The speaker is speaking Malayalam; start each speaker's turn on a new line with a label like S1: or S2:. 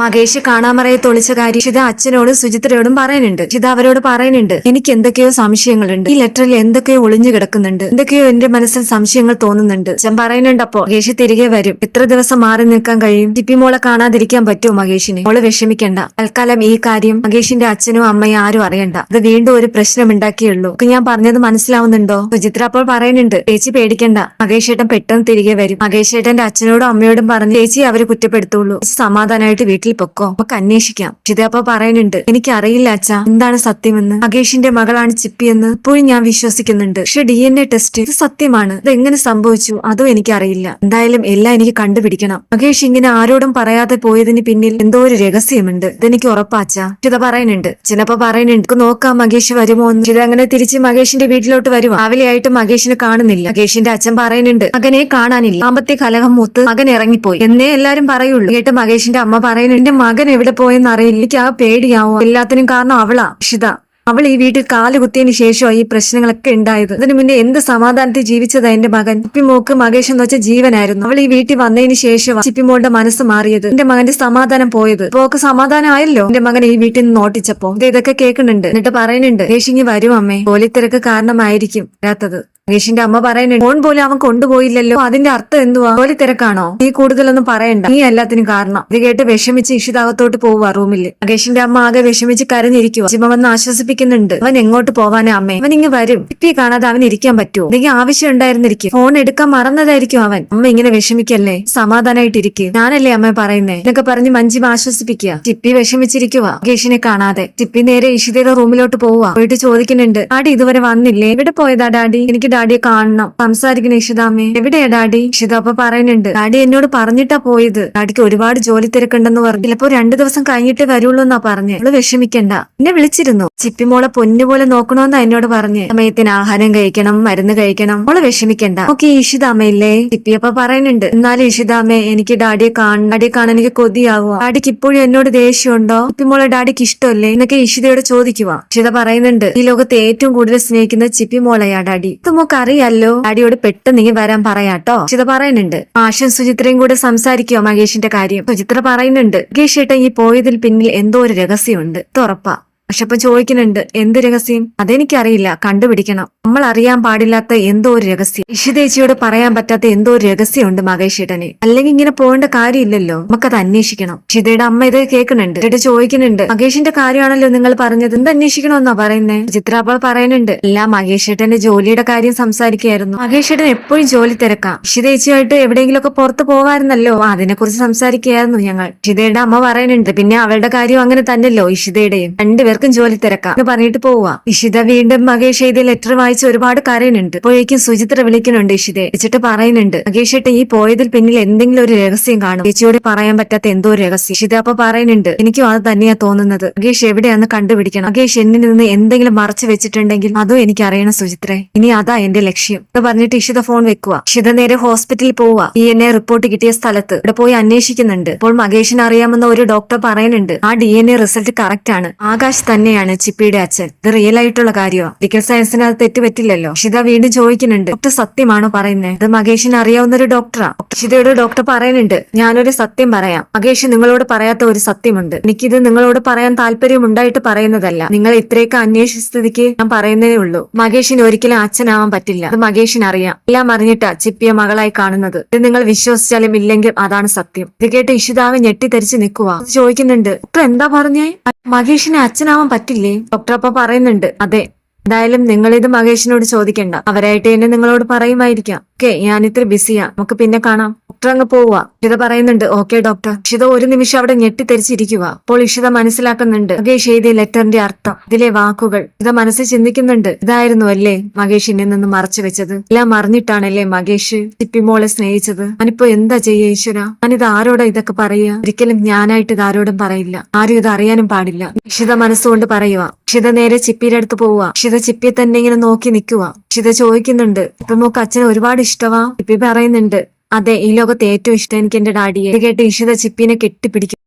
S1: മകേഷ് കാണാമറയെ തൊളിച്ച കാര്യം ഇഷിത അച്ഛനോടും സുചിത്രയോടും പറയുന്നുണ്ട്. ഇഷിത അവരോട് പറയുന്നുണ്ട് എനിക്ക് എന്തൊക്കെയോ സംശയങ്ങളുണ്ട്. ഈ ലെറ്ററിൽ എന്തൊക്കെയോ ഒളിഞ്ഞു കിടക്കുന്നുണ്ട്. എന്തൊക്കെയോ എന്റെ മനസ്സിൽ സംശയങ്ങൾ തോന്നുന്നുണ്ട്. ഞാൻ പറയുന്നുണ്ട് അപ്പോ മകേഷ് തിരികെ വരും. എത്ര ദിവസം മാറി നിൽക്കാൻ കഴിയും. ടിപ്പി മോളെ കാണാതിരിക്കാൻ പറ്റുമോ മകേഷിന്? മോൾ വിഷമിക്കണ്ട. തൽക്കാലം ഈ കാര്യം മകേഷിന്റെ അച്ഛനും അമ്മയും ആരും അറിയണ്ട. അത് വീണ്ടും ഒരു പ്രശ്നം ഉണ്ടാക്കിയുള്ളൂ ഞാൻ പറഞ്ഞത് മനസ്സിലാവുന്നുണ്ടോ? സുചിത്ര അപ്പോൾ പറയുന്നുണ്ട് ചേച്ചി പേടിക്കണ്ട. മകേഷ് ഏട്ടൻ പെട്ടെന്ന് തിരികെ വരും. മകേഷ് ഏട്ടന്റെ അച്ഛനോടും അമ്മയോടും പറഞ്ഞ് ചേച്ചി അവർ കുറ്റപ്പെടുത്തുള്ളൂ. സമാധാനമായിട്ട് വീട്ടിൽ പൊക്കോ? നമുക്ക് അന്വേഷിക്കാം. ചിതയപ്പ പറയുന്നുണ്ട്. എനിക്ക് അറിയില്ല അച്ഛാ. എന്താണ് സത്യമെന്ന്? മകേഷിന്റെ മകളാണ് ചിപ്പിയെന്ന് ഇപ്പോഴും ഞാൻ വിശ്വസിക്കുന്നുണ്ട്. പക്ഷെ ഡി എൻ എ ടെസ്റ്റ് ഇത് സത്യമാണ്. ഇത് എങ്ങനെ സംഭവിച്ചു? അതും എനിക്കറിയില്ല. എന്തായാലും എല്ലാം എനിക്ക് കണ്ടുപിടിക്കണം. മകേഷ് ഇങ്ങനെ ആരോടും പറയാതെ പോയതിന് പിന്നിൽ എന്തോ ഒരു രഹസ്യമുണ്ട്. ഇതെനിക്ക് ഉറപ്പാച്ചാ ചിത പറയുന്നുണ്ട്. ചിലപ്പോ പറയുന്നുണ്ട്. "നമുക്ക് നോക്കാം മകേഷ് വരുമോ എന്ന്. ചിത അങ്ങനെ തിരിച്ച് മകേഷിന്റെ വീട്ടിലോട്ട് വരും രാവിലെയായിട്ട് മകേഷിനെ കാണുന്നില്ല. മകേഷിന്റെ അച്ഛൻ പറയുന്നുണ്ട് മകനെ കാണാനില്ല. സാമ്പത്തിക കലഹം മൂത്ത് മകൻ ഇറങ്ങിപ്പോയി. എന്നേ എല്ലാരും പറയുള്ളൂ. കേട്ട് മകേഷിന്റെ അമ്മ പറയുന്നുണ്ട് എന്റെ മകൻ എവിടെ പോയെന്ന് അറിയില്ല. എനിക്ക് ആ പേടിയാവും. എല്ലാത്തിനും കാരണം അവളാ ഇഷിത. അവൾ ഈ വീട്ടിൽ കാൽ കുത്തിയതിന് ശേഷമാണ് ഈ പ്രശ്നങ്ങളൊക്കെ ഉണ്ടായത്. അതിനു മുന്നേ എന്ത് സമാധാനത്തിൽ ജീവിച്ചതാ എന്റെ മകൻ? ചിപ്പിമോക്ക് മകേഷ് എന്ന് വെച്ച ജീവനായിരുന്നു. അവൾ ഈ വീട്ടിൽ വന്നതിന് ശേഷമാണ് ചിപ്പിമോളുടെ മനസ്സ് മാറിയത്. എന്റെ മകന്റെ സമാധാനം പോയത്. പോക്ക് സമാധാനം ആയല്ലോ എന്റെ മകൻ ഈ വീട്ടിൽ നിന്ന് നോട്ടിച്ചപ്പോ. ഇത് ഇതൊക്കെ കേൾക്കുന്നുണ്ട്. എന്നിട്ട് പറയുന്നുണ്ട് മകേഷിങ്ങി വരും അമ്മേ. ജോലിത്തിരക്ക് കാരണമായിരിക്കും വരാത്തത് മകേഷിന്റെ അമ്മ പറയുന്നുണ്ട് ഫോൺ പോലും അവൻ കൊണ്ടുപോയില്ലല്ലോ. അതിന്റെ അർത്ഥം എന്തുവാ? ജോലി തിരക്കാണോ? നീ കൂടുതലൊന്നും പറയണ്ട. നീ എല്ലാത്തിനും കാരണം. ഇത് കേട്ട് വിഷമിച്ച് ഇഷിതാകത്തോട്ട് പോവുക റൂമിൽ മഹേഷിന്റെ അമ്മ ആകെ വിഷമിച്ച് കരഞ്ഞിരിക്കുക ചിമ വന്ന് ആശ്വസിപ്പിക്കുന്നുണ്ട് അവൻ എങ്ങോട്ട് പോവാനാ അമ്മേ? അവൻ ഇങ്ങ് വരും. ഇപ്പി കാണാതെ അവൻ ഇരിക്കാൻ പറ്റുമോ എന്തെങ്കിലും ആവശ്യം ഉണ്ടായിരുന്നിരിക്കും. ഫോൺ എടുക്കാൻ മറന്നതായിരിക്കും അവൻ. അമ്മ ഇങ്ങനെ വിഷമിക്കല്ലേ? സമാധാനമായിട്ടിരിക്കും ഞാനല്ലേ അമ്മ പറയുന്നേ? എന്നൊക്കെ പറഞ്ഞ് മഞ്ജിമ ആശ്വസിപ്പിക്കുക ചിപ്പി വിഷമിച്ചിരിക്കുക മഹേഷിനെ കാണാതെ. ചിപ്പി നേരെ ഇഷിതയുടെ റൂമിലോട്ട് പോവുക പോയിട്ട് ചോദിക്കുന്നുണ്ട് ആടി ഇതുവരെ വന്നില്ലേ? എവിടെ പോയതാ ഡാഡി? എനിക്ക് ഡാഡിയെ കാണണം. സംസാരിക്കുന്ന ഇഷിതാമ്മേ എവിടെയാ ഡാഡി? ഇഷിത അപ്പൊ പറയുന്നുണ്ട്. ഡാഡി എന്നോട് പറഞ്ഞിട്ടാ പോയത്. ഡാഡിക്ക് ഒരുപാട് ജോലി തിരക്കുണ്ടെന്ന് പറഞ്ഞു. ചിലപ്പോ രണ്ടു ദിവസം കഴിഞ്ഞിട്ട് വരുള്ളൂ എന്നാ പറഞ്ഞു. അവൾ വിഷമിക്കണ്ട. എന്നെ വിളിച്ചിരുന്നു. ചിപ്പിമോളെ പൊന്നുപോലെ നോക്കണോന്നാ എന്നോട് പറഞ്ഞ്. സമയത്തിന് ആഹാരം കഴിക്കണം മരുന്ന് കഴിക്കണം. അവളെ വിഷമിക്കണ്ട. ഓക്കെ ഇഷിതാമ്മയില്ലേ ചിപ്പിയപ്പ പറയുന്നുണ്ട്. എന്നാലും ഇഷിതാമ്മേ എനിക്ക് ഡാഡിയെ കാണണം. ഡാഡിയെ കാണാൻ എനിക്ക് കൊതിയാവുക ഡാഡിക്ക് ഇപ്പോഴും എന്നോട് ദേഷ്യമുണ്ടോ? ചിപ്പിമോളെ ഡാഡിക്ക് ഇഷ്ടമല്ലേ? എന്നൊക്കെ ഇഷിതയോട് ചോദിക്കുക ഇഷിത പറയുന്നുണ്ട്. ഈ ലോകത്ത് ഏറ്റവും കൂടുതൽ സ്നേഹിക്കുന്ന ചിപ്പി മോളെയാ ഡാഡി. മോക്ക് അറിയാലോ ഡാഡിയോട് പെട്ടെന്ന് നീ വരാൻ പറയാട്ടോ. ചിത പറയുന്നുണ്ട്. ആശൻ സുചിത്രയും കൂടെ സംസാരിക്കോ മഹേഷിന്റെ കാര്യം? സുചിത്ര പറയുന്നുണ്ട്. മകേഷ് ഏട്ടൻ ഈ പോയതിൽ പിന്നിൽ എന്തോ ഒരു രഹസ്യമുണ്ട്. ഇത് ഇപ്പൊ ചോദിക്കുന്നുണ്ട് എന്ത് രഹസ്യം? അതെനിക്കറിയില്ല കണ്ടുപിടിക്കണം. നമ്മൾ അറിയാൻ പാടില്ലാത്ത എന്തോ ഒരു രഹസ്യം. ഇഷിതേച്ചിയോട് പറയാൻ പറ്റാത്ത എന്തോ ഒരു രഹസ്യമുണ്ട് മകേഷേട്ടന് അല്ലെങ്കിൽ ഇങ്ങനെ പോകേണ്ട കാര്യമില്ലല്ലോ. നമുക്കത് അന്വേഷിക്കണം. ഇഷിതയുടെ അമ്മ ഇത് കേൾക്കുന്നുണ്ട്. എന്നിട്ട് ചോദിക്കുന്നുണ്ട് മഹേഷിന്റെ കാര്യമാണല്ലോ നിങ്ങൾ പറഞ്ഞത്? എന്ത് അന്വേഷിക്കണമെന്നാ പറയുന്നേ? ചിത്ര അപ്പോൾ പറയുന്നുണ്ട് എല്ലാം മകേഷേട്ടന്റെ ജോലിയുടെ കാര്യം സംസാരിക്കുകയായിരുന്നു. മകേഷേട്ടൻ എപ്പോഴും ജോലി തിരക്കാം. ഇഷിതേച്ചിയായിട്ട് എവിടെയെങ്കിലുമൊക്കെ പുറത്ത് പോകാറുന്നല്ലോ അതിനെ കുറിച്ച് സംസാരിക്കുകയായിരുന്നു ഞങ്ങൾ. ഇഷിതയുടെ അമ്മ പറയുന്നുണ്ട് പിന്നെ അവളുടെ കാര്യം അങ്ങനെ തന്നെയല്ലോ ഇഷിതയുടെയും രണ്ടുപേർക്കും ജോലി തിരക്കാം. എന്ന് പറഞ്ഞിട്ട് പോവുക ഇഷിത വീണ്ടും മകേഷ് എഴുതിയ ലെറ്റർ വായിച്ച് ഒരുപാട് കരയുന്നുണ്ട്. പോയേക്കും സുചിത്ര വിളിക്കുന്നുണ്ട് ഇഷിതെ വെച്ചിട്ട് പറയുന്നുണ്ട് മകേഷ് ഈ പോയതിൽ പിന്നിൽ എന്തെങ്കിലും ഒരു രഹസ്യം കാണും. ചേച്ചിയോട് പറയാൻ പറ്റാത്ത എന്തോ രഹസ്യം. ഇഷിത അപ്പൊ പറയുന്നുണ്ട് എനിക്കും അത് തന്നെയാ തോന്നുന്നത്. മകേഷ് എവിടെയാന്ന് കണ്ടുപിടിക്കണം. മകേഷ് എന്നിൽ നിന്ന് എന്തെങ്കിലും മറച്ചു വെച്ചിട്ടുണ്ടെങ്കിൽ അതും എനിക്ക് അറിയണം സുചിത്രേ. ഇനി അതാ എന്റെ ലക്ഷ്യം. എന്ന് പറഞ്ഞിട്ട് ഇഷിത ഫോൺ വെക്കുക ഇഷിത നേരെ ഹോസ്പിറ്റലിൽ പോവുക ഈ എന്നെ റിപ്പോർട്ട് കിട്ടിയ സ്ഥലത്ത് ഇവിടെ പോയി അന്വേഷിക്കുന്നുണ്ട്. അപ്പോൾ മകേഷിന് അറിയാമെന്ന ഒരു ഡോക്ടർ പറയുന്നുണ്ട് ആ D N A result correct ആണ്. ആകാശ് തന്നെയാണ് ചിപ്പിയുടെ അച്ഛൻ. ഇത് റിയൽ ആയിട്ടുള്ള കാര്യമാണ് മെഡിക്കൽ സയൻസിന് അത് തെറ്റുപറ്റില്ലല്ലോ ഷിത വീണ്ടും ചോദിക്കുന്നുണ്ട്. ഡോക്ടർ സത്യമാണോ പറയുന്നത് ഇത് മകേഷിന് അറിയാവുന്ന ഒരു ഡോക്ടറാ ഷിതയോട് ഡോക്ടർ പറയുന്നുണ്ട്. ഞാനൊരു സത്യം പറയാം. മകേഷ് നിങ്ങളോട് പറയാത്ത ഒരു സത്യമുണ്ട്. എനിക്കിത് നിങ്ങളോട് പറയാൻ താല്പര്യമുണ്ടായിട്ട് പറയുന്നതല്ല. നിങ്ങൾ ഇത്രയൊക്കെ അന്വേഷിച്ച സ്ഥിതിക്ക് ഞാൻ പറയുന്നതേ ഉള്ളൂ. മകേഷിന് ഒരിക്കലും അച്ഛനാവാൻ പറ്റില്ല. അത് മകേഷിന് അറിയാം. എല്ലാം അറിഞ്ഞിട്ടാ ചിപ്പിയ മകളായി കാണുന്നത്. ഇത് നിങ്ങൾ വിശ്വസിച്ചാലും ഇല്ലെങ്കിൽ അതാണ് സത്യം. ഇത് കേട്ട് ഇഷിതാവ് ഞെട്ടിത്തെരിച്ച് നിൽക്കുക ചോദിക്കുന്നുണ്ട്. ഡോക്ടർ എന്താ പറഞ്ഞേ? മകേഷിന് അച്ഛനാവാൻ പറ്റില്ലേ? ഡോക്ടർ അപ്പ പറയുന്നുണ്ട്. അതെ. എന്തായാലും നിങ്ങൾ ഇത് മഹേഷിനോട് ചോദിക്കണ്ട. അവരായിട്ട് തന്നെ നിങ്ങളോട് പറയുമായിരിക്കാം. ഓക്കെ ഞാൻ ഇത്ര ബിസിയാ. നമുക്ക് പിന്നെ കാണാം. ഡോക്ടർ അങ്ങ് പോവുക. ഇഷിത പറയുന്നുണ്ട് ഓക്കെ ഡോക്ടർ ഇഷിത ഒരു നിമിഷം അവിടെ ഞെട്ടിത്തെരിച്ചിരിക്കുക അപ്പോൾ ഇഷിത മനസ്സിലാക്കുന്നുണ്ട് മഹേഷ് എഴുതിയ ലെറ്ററിന്റെ അർത്ഥം ഇതിലെ വാക്കുകൾ. ഇത മനസ്സിൽ ചിന്തിക്കുന്നുണ്ട് ഇതായിരുന്നു അല്ലേ മഹേഷ് എന്നെ നിന്ന് മറച്ചു വെച്ചത്? എല്ലാം അറിഞ്ഞിട്ടാണല്ലേ മഹേഷ് ചിപ്പിമോളെ സ്നേഹിച്ചത്? ഞാനിപ്പോ എന്താ ചെയ്യ ഈശ്വര? ഞാനിത് ആരോടാ ഇതൊക്കെ പറയുക? ഒരിക്കലും ഞാനായിട്ട് ഇത് ആരോടും പറയില്ല. ആരും ഇത് അറിയാനും പാടില്ല. ഇഷിത മനസ്സുകൊണ്ട് പറയുക ഇഷിത നേരെ ചിപ്പിയുടെ അടുത്ത് പോവുക. ഇഷിത ചിപ്പിയെ തന്നെ ഇങ്ങനെ നോക്കി നിൽക്കുക ഇഷിത ചോദിക്കുന്നുണ്ട്. ഇപ്പൊ നമുക്ക് അച്ഛനെ ഒരുപാട് ഇഷ്ടവാ. ചിപ്പി പറയുന്നുണ്ട്. അതെ ഈ ലോകത്ത് ഏറ്റവും ഇഷ്ടം എനിക്ക് എന്റെ ഡാഡിയെ. കേട്ട് ഇഷിത ചിപ്പിനെ കെട്ടിപ്പിടിക്കും.